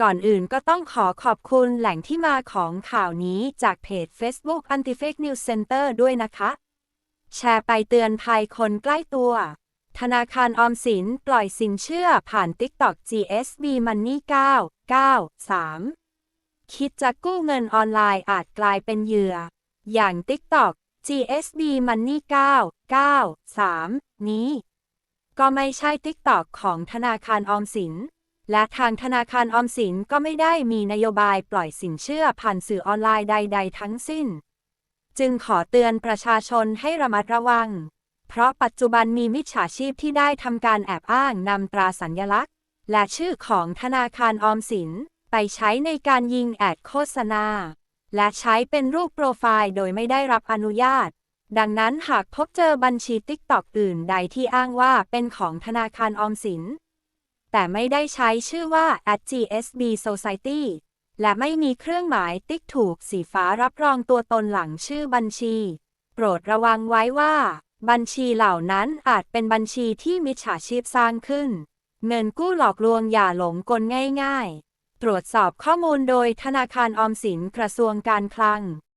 ก่อนอื่นก็ต้องขอขอบคุณแหล่งที่มาของข่าวนี้จากเพจ Facebook Anti Fake News Center ด้วยนะคะ แชร์ไปเตือนภัยคนใกล้ตัว ธนาคารออมสินปล่อยสินเชื่อผ่าน TikTok GSB Money 9 9 3 คิดจะกู้เงินออนไลน์อาจกลายเป็นเหยื่อ อย่าง TikTok GSB Money 9 9 3 นี้ ก็ไม่ใช่ TikTok ของธนาคารออมสิน และทางธนาคารออมสินก็ไม่ได้มีนโยบายปล่อยสินเชื่อผ่านสื่อออนไลน์ใด ๆ ทั้งสิ้น จึงขอเตือนประชาชนให้ระมัดระวัง เพราะปัจจุบันมีมิจฉาชีพที่ได้ทำการแอบอ้างนำตราสัญลักษณ์ และชื่อของธนาคารออมสิน ไปใช้ในการยิงแอดโฆษณา และใช้เป็นรูปโปรไฟล์โดยไม่ได้รับอนุญาต ดังนั้นหากพบเจอบัญชี TikTok อื่นใดที่อ้างว่าเป็นของธนาคารออมสิน แต่ไม่ได้ใช้ชื่อว่า AGSB Society และไม่มีเครื่องหมายติ๊กถูกสีฟ้ารับรองตัวตนหลังชื่อบัญชี โปรดระวังไว้ว่า บัญชีเหล่านั้นอาจเป็นบัญชีที่มิจฉาชีพสร้างขึ้น เงินกู้หลอกลวงอย่าหลงกลง่าย ๆ ตรวจสอบข้อมูลโดยธนาคารออมสินกระทรวงการคลัง